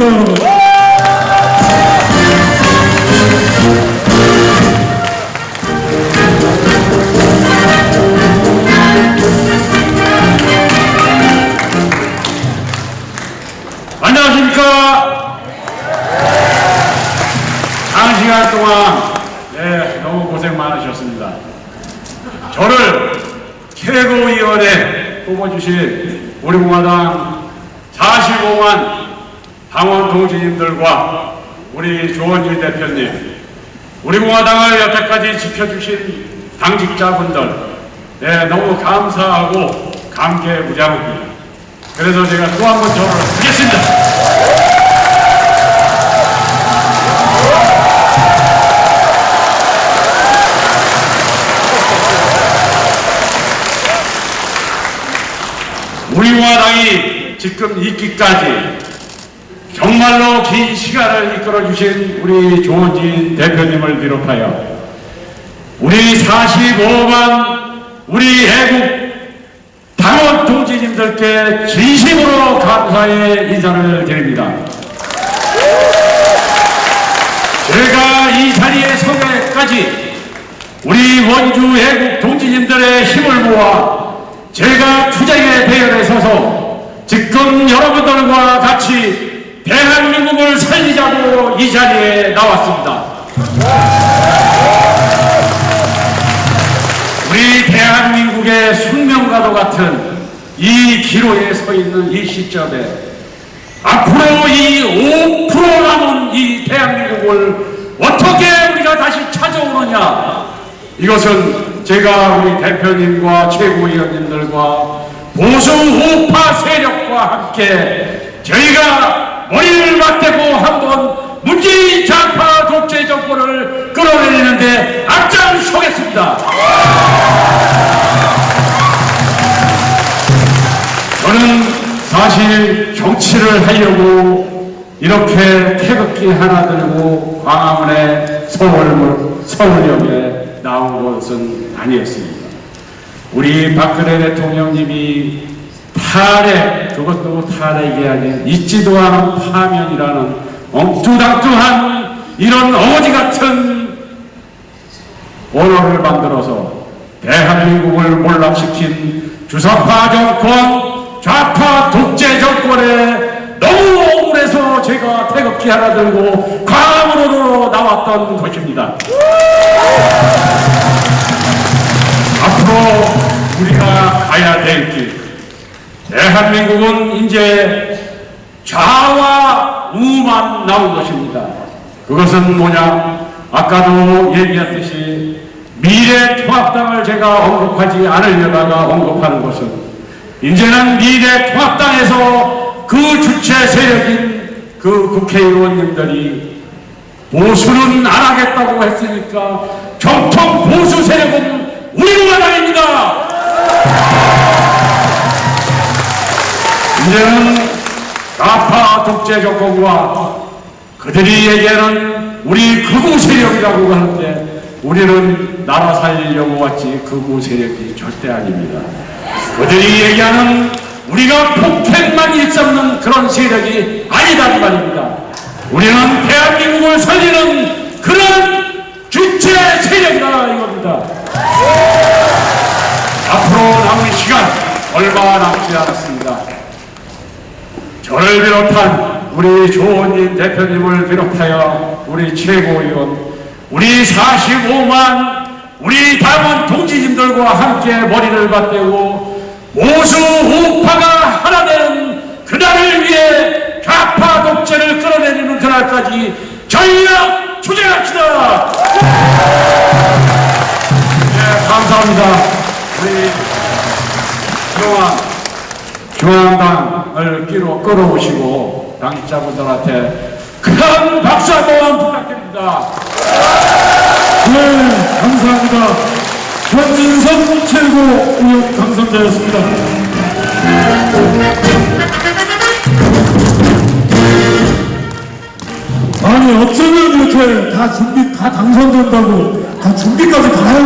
축하드립니다. 안녕하십니까? 장시간 동안 네, 너무 고생 많으셨습니다. 저를 최고위원에 뽑아주신 우리 공화당 45만 당원 동지님들과 우리 조원진 대표님, 우리 공화당을 여태까지 지켜주신 당직자분들, 네, 너무 감사하고 감개무량합니다. 그래서 제가 또 한번 절을 하겠습니다. 우리 공화당이 지금 있기까지 정말로 긴 시간을 이끌어 주신 우리 조원진 대표님을 비롯하여 우리 45만 우리 애국 당원 동지님들께 진심으로 감사의 인사를 드립니다. 제가 이 자리에 서기까지 우리 원주 애국 동지님들의 힘을 모아 제가 투쟁의 대열에 서서 지금 여러분들과 같이 대한민국을 살리자고 이 자리에 나왔습니다. 우리 대한민국의 숙명과도 같은 이 기로에 서 있는 이 시점에 앞으로 이 5% 남은 이 대한민국을 어떻게 우리가 다시 찾아오느냐 이것은 제가 우리 대표님과 최고위원님들과 보수 우파 세력과 함께 저희가 머리를 맞대고 한번 문재인 좌파 독재 정권을 끌어내리는데 앞장서겠습니다. 저는 사실 정치를 하려고 이렇게 태극기 하나 들고 광화문에 서울, 서울역에 나온 것은 아니었습니다. 우리 박근혜 대통령님이 탈핵, 그것도 탈핵이 아닌 잊지도 않은 파면이라는 엉뚱당뚱한 이런 어거지 같은 언어를 만들어서 대한민국을 몰락시킨 주사파 정권, 좌파 독재 정권에 너무 억울해서 제가 태극기 하나 들고 광화문으로 나왔던 것입니다. 앞으로 우리가 가야 될 길, 대한민국은 이제 좌와 우만 나온 것입니다. 그것은 뭐냐? 아까도 얘기했듯이 미래통합당을 제가 언급하지 않으려다가 언급하는 것은 이제는 미래통합당에서 그 주체 세력인 그 국회의원님들이 보수는 안 하겠다고 했으니까 정통 보수 세력은 우리 공화당입니다. 이제는 좌파 독재 정권과 그들이 얘기하는 우리 극우 세력이라고 하는데 우리는 나라 살리려고 왔지 극우 세력이 절대 아닙니다. 그들이 얘기하는 우리가 폭행만 일삼는 그런 세력이 아니단 말입니다. 우리는 대한민국을 살리는 그런 주체 세력이다 이겁니다. 앞으로 남은 시간 얼마 남지 않았습니다. 저를 비롯한 우리 조원진 대표님을 비롯하여 우리 최고위원, 우리 45만 우리 당원 동지님들과 함께 머리를 맞대고 보수 우파가 하나 되는 그날을 위해 좌파 독재를 끌어내리는 그날까지 전력 투쟁합시다. 네, 감사합니다. 우리 중앙 교황당을 끼로 끌어오시고 당직자분들한테 큰 박수 한번 부탁드립니다. 네, 감사합니다. 현진성 최고 의원 당선자였습니다. 아니 어쩌면 이렇게 다 준비 다 당선된다고 다 준비까지 다 해오죠.